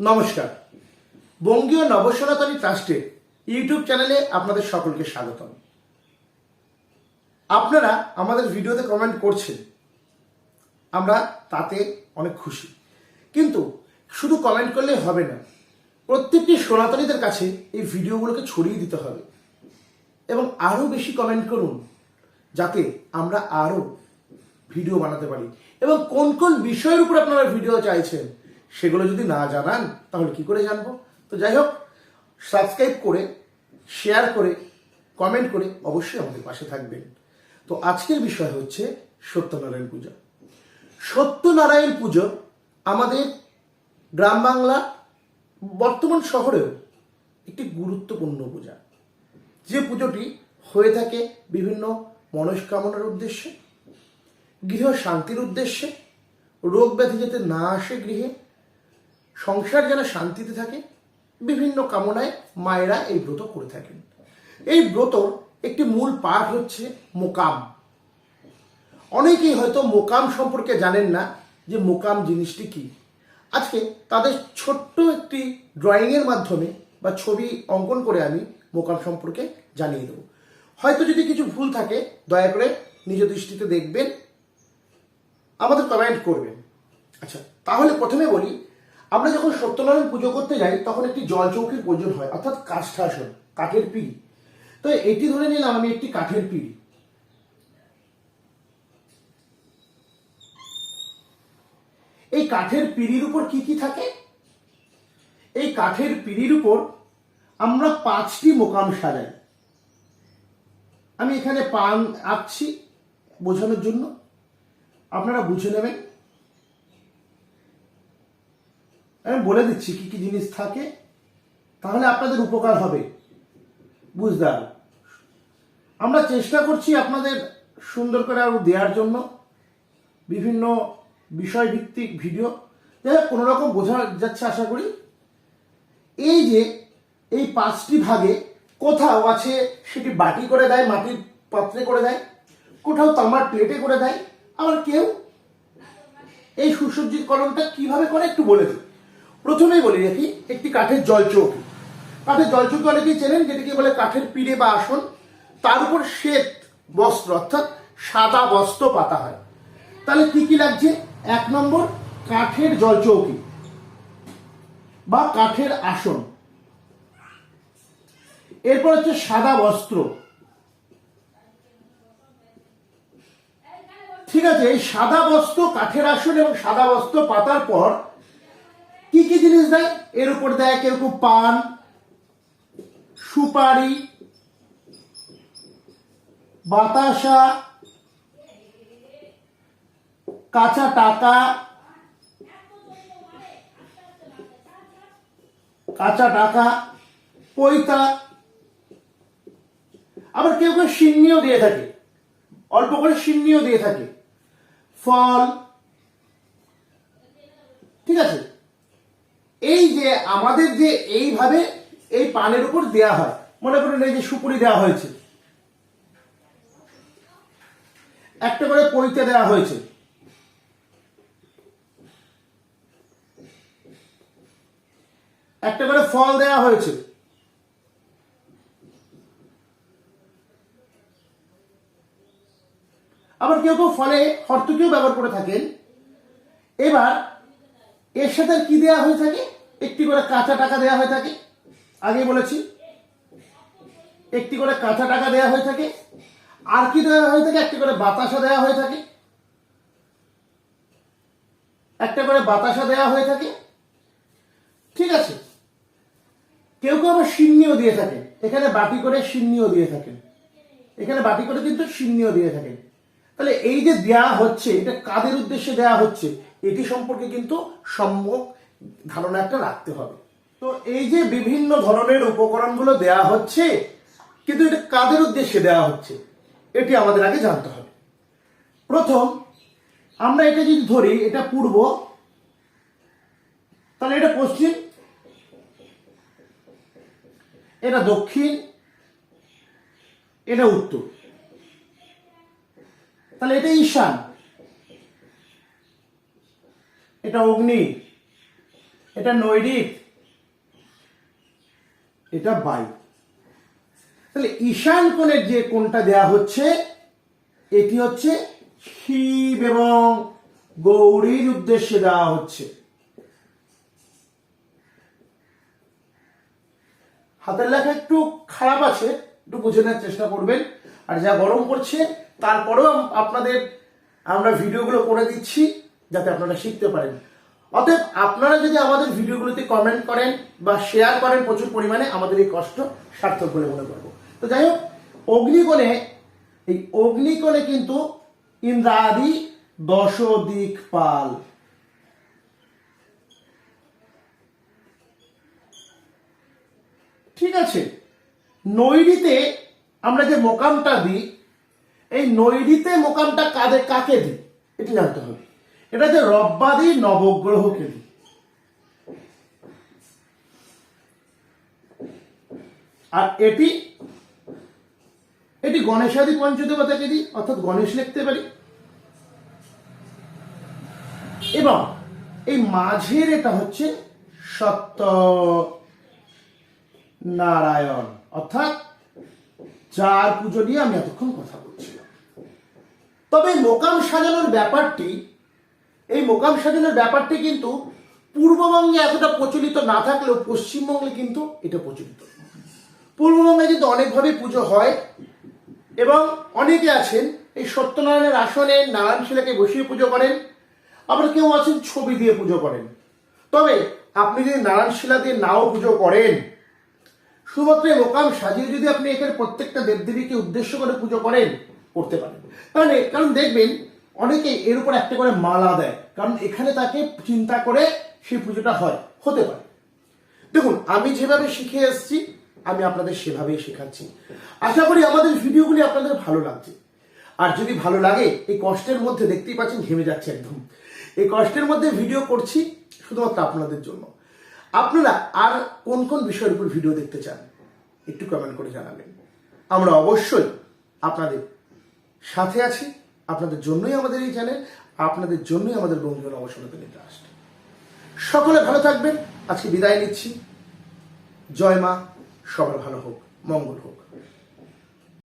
নমস্কার। বঙ্গীয় নবসনাতনী ট্রাস্টের ইউটিউব চ্যানেলে আপনাদের সকলকে স্বাগতম। আপনারা আমাদের ভিডিওতে কমেন্ট করছেন। আমরা তাতে অনেক খুশি। কিন্তু শুধু কমেন্ট করলেই হবে না, প্রত্যেকটি সনাতনীদের কাছে এই ভিডিওগুলোকে ছড়িয়ে দিতে হবে। এবং আরও বেশি কমেন্ট করুন, যাতে আমরা আরও ভিডিও বানাতে পারি। এবং কোন কোন বিষয়ের উপর আপনারা ভিডিও চাইছেন সেগুলো যদি না জানান, তাহলে কি করে জানব? তো যাই হোক সাবস্ক্রাইব করে শেয়ার করে কমেন্ট করে অবশ্যই আমাদের পাশে থাকবেন। তো আজকের বিষয় হচ্ছে সত্যনারায়ণ পূজা। সত্যনারায়ণ পুজো আমাদের গ্রাম বাংলা বর্তমান শহরেও একটি গুরুত্বপূর্ণ পূজা। যে পুজোটি হয়ে থাকে বিভিন্ন মনস্কামনার উদ্দেশ্যে, গৃহ শান্তির উদ্দেশ্যে, রোগ ব্যাধি যাতে না আসে গৃহে সংসার যেন শান্তিতে থাকে, বিভিন্ন কামনায় মায়েরা এই ব্রত করে থাকেন। এই ব্রতর একটি মূল পাঠ হচ্ছে মোকাম। অনেকেই হয়তো মোকাম সম্পর্কে জানেন না যে মোকাম জিনিসটি কি। আজকে তাদের ছোট্ট একটি ড্রয়িংয়ের মাধ্যমে বা ছবি অঙ্কন করে আমি মোকাম সম্পর্কে জানিয়ে দেবো। হয়তো যদি কিছু ভুল থাকে, দয়া করে নিজ দৃষ্টিতে দেখবেন, আমাদের কমেন্ট করবেন। আচ্ছা তাহলে প্রথমে বলি আমরা যখন সত্যনারায়ণ পুজো করতে যাই, তখন একটি জল চৌকির প্রয়োজন হয়, অর্থাৎ কাষ্ঠাসন কাঠের পিড়ি। তো এটি ধরে নিলাম আমি একটি কাঠের পিড়ি। এই কাঠের পিড়ির উপর কি কি থাকে? এই কাঠের পিড়ির উপর আমরা পাঁচটি মোকাম সাজাই। আমি এখানে পান আঁকছি বোঝানোর জন্য। আপনারা বুঝে নেবেন। আমি বলে দিচ্ছি কি কি জিনিস থাকে, তাহলে আপনাদের উপকার হবে। বুঝতে আমরা চেষ্টা করছি আপনাদের সুন্দর করে আরও দেওয়ার জন্য। বিভিন্ন বিষয়ভিত্তিক ভিডিও। যাই হোক কোনো রকম বোঝা যাচ্ছে আশা করি। এই যে, এই পাঁচটি ভাগে কোথাও আছে সেটি বাটি করে দেয়, মাটির পাত্রে করে দেয়, কোথাও তামার প্লেটে করে দেয়, আবার কেউ এই সুসজ্জিত কলমটা কীভাবে করে একটু বলে দিই। প্রথমেই বলি রাখি একটি কাঠের জলচৌকি কাঠের জলচৌকি অনেকেই চেনেন, যেটাকে বলে কাঠের পিড়ে বা আসন। তার উপর শ্বেত বস্ত্র, অর্থাৎ সাদা বস্ত্র পাতা হয়। তাহলে কি কি লাগছে? এক নম্বর, কাঠের জলচৌকি বা কাঠের আসন। এরপর হচ্ছে সাদা বস্ত্র। ঠিক আছে, এই সাদা বস্ত্র, কাঠের আসন এবং সাদা বস্ত্র পাতার পর কি কি জিনিস দেয়? এর উপর দেয় কেউ পান, সুপারি, বাতাসা, কাঁচা টাকা কাঁচা টাকা, পৈতা। আবার কেউ কেউ সিন্নিও দিয়ে থাকে, অল্প করে সিন্নিও দিয়ে থাকে। ফল। ঠিক আছে? এই যে আমাদের যে এইভাবে এই পানের উপর দেয়া হয়, মনে করুন এই যে সুপুরি দেওয়া হয়েছে। একটা করে পৈতে দেওয়া হয়েছে। একটা করে ফল দেওয়া হয়েছে। আবার কেউ কেউ ফলে হর্তকেও ব্যবহার করে থাকেন। এবার এর সাথে কি দেওয়া হয়ে থাকে? একটি করে কাঁচা টাকা দেওয়া হয়ে থাকে। আগে বলেছি। একটি করে কাঁচা টাকা দেওয়া হয়ে থাকে। আর কি দেওয়া হয়ে থাকে? একটি করে বাতাসা দেওয়া হয়ে থাকে। একটা করে বাতাসা দেওয়া হয়ে থাকে। ঠিক আছে? কেউ কেউ আবার সিন্নিও দিয়ে থাকে এখানে বাটি করে সিন্নিও দিয়ে থাকেন। এখানে বাটি করে কিন্তু সিন্নিও দিয়ে থাকেন। তাহলে এই যে দেয়া হচ্ছে, এটা কাদের উদ্দেশ্যে দেয়া হচ্ছে? এটি সম্পর্কে কিন্তু সম্যক ধারণা একটা রাখতে হবে। তো এই যে বিভিন্ন ধরনের উপকরণগুলো দেয়া হচ্ছে, কিন্তু এটা কাদের উদ্দেশ্যে দেওয়া হচ্ছে, এটি আমাদের আগে জানতে হবে। প্রথম, আমরা এটা যদি ধরি, এটা পূর্ব, তাহলে এটা পশ্চিম, এটা দক্ষিণ, এটা উত্তর। তাহলে এটা ঈশান। এটা অগ্নি, এটা নৈরিত, এটা বায়ু। তাহলে ঈশান কোণের যে কোণটা দেয়া হচ্ছে, এটি হচ্ছে শিব এবং গৌরীর উদ্দেশ্যে দেওয়া হচ্ছে। হাতের লেখা একটু খারাপ আছে, একটু বুঝে নেওয়ার চেষ্টা করবেন। আর যা গরম পড়ছে, তারপরেও আপনাদের আমরা ভিডিওগুলো করে দিচ্ছি। যাতে আপনারা শিখতে পারেন। অতএব আপনারা যদি আমাদের ভিডিওগুলোতে কমেন্ট করেন বা শেয়ার করেন প্রচুর পরিমাণে, আমাদের এই কষ্ট সার্থক বলে মনে করব। তো যাই হোক, অগ্নিকোণে, এই অগ্নিকোণে কিন্তু ইন্দ্রাদি দশ দিক পাল। ঠিক আছে, নৈরিতে আমরা যে মোকামটা দিই, এই নৈরিতে মোকামটা কাদের কাকে দিই? এটি জানতে হবে। এটা যে রব্বাদি নবগ্রহ দিই আর এটি এটি গণেশাদি পঞ্চদেবতাকে দিই অর্থাৎ গণেশ লিখতে পারি। এবং এই মাঝের এটা হচ্ছে সত্য নারায়ণ অর্থাৎ চার পুজো নিয়ে আমি এতক্ষণ কথা বলছিলাম। তবে মোকাম সাজানোর ব্যাপারটি এই মোকাম সাজানোর ব্যাপারটি কিন্তু পূর্ববঙ্গে এতটা প্রচলিত না থাকলেও পশ্চিমবঙ্গে কিন্তু এটা প্রচলিত। পূর্ববঙ্গে কিন্তু অনেকভাবে পুজো হয় এবং অনেকে আছেন এই সত্যনারায়ণের আসনে নারায়ণ শিলাকে বসিয়ে পুজো করেন, আবার কেউ আছেন ছবি দিয়ে পুজো করেন। তবে আপনি যদি নারায়ণ শিলা দিয়ে নাও পুজো করেন, শুধুমাত্র মোকাম সাজিয়ে যদি আপনি এখানে প্রত্যেকটা দেবদেবীকে উদ্দেশ্য করে পুজো করেন, করতে পারেন। কারণ কারণ দেখবেন অনেকে এর উপর একটা করে মালা দেয়, কারণ এখানে তাকে চিন্তা করে সেই পুজোটা হয়, হতে পারে। দেখুন, আমি যেভাবে শিখে এসেছি, আমি আপনাদের সেভাবেই শেখাচ্ছি। আশা করি আমাদের ভিডিওগুলি আপনাদের ভালো লাগছে। আর যদি ভালো লাগে, এই কষ্টের মধ্যে দেখতেই পাচ্ছেন ঘেমে যাচ্ছে একদম। এই কষ্টের মধ্যে ভিডিও করছি শুধুমাত্র আপনাদের জন্য। আপনারা আর কোন কোন বিষয়ের উপর ভিডিও দেখতে চান, একটু কমেন্ট করে জানাবেন। আমরা অবশ্যই আপনাদের সাথে আছি। আপনাদের জন্যই আমাদের এই চ্যানেল আপনাদের জন্যই আমাদের বঙ্গীয় নবসনাতনী ট্রাস্ট সকলে ভালো থাকবেন। আজকে বিদায় নিচ্ছি। জয় মা, সবার ভালো হোক, মঙ্গল হোক।